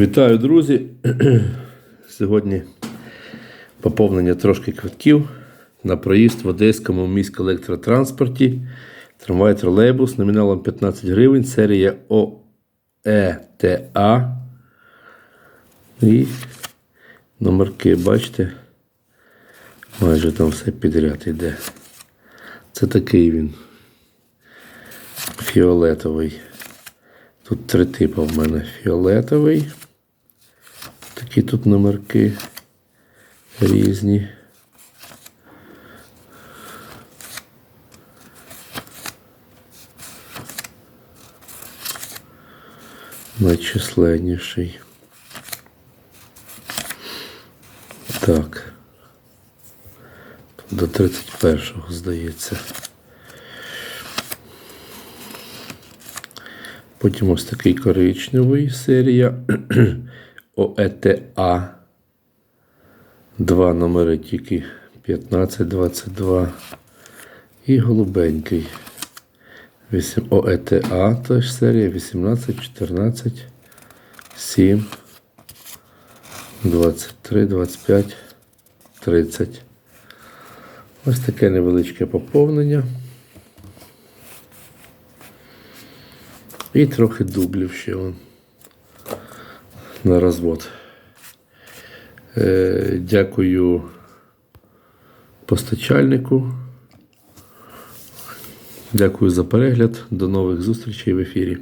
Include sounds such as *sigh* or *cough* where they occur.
Вітаю, друзі! *clears throat* Сьогодні поповнення трошки квитків на проїзд в Одеському міськелектротранспорті. Трамвай тролейбус номіналом 15 гривень, серія ОЕТА. І номерки, бачите? Майже там все підряд йде. Це такий він. Фіолетовий. Тут три типи в мене фіолетовий. Такі тут номерки різні. Найчисленніший. Так. До 31-го, здається. Потім ось такий коричневий серія ОЕТА. Два номери тільки 15, 22. І голубенький. Вісім- ОЕТА теж серія 18, 14, 7, 23, 25, 30. Ось таке невеличке поповнення. І трохи дублів ще на розвод. Е, дякую постачальнику. Дякую за перегляд. До нових зустрічей в ефірі.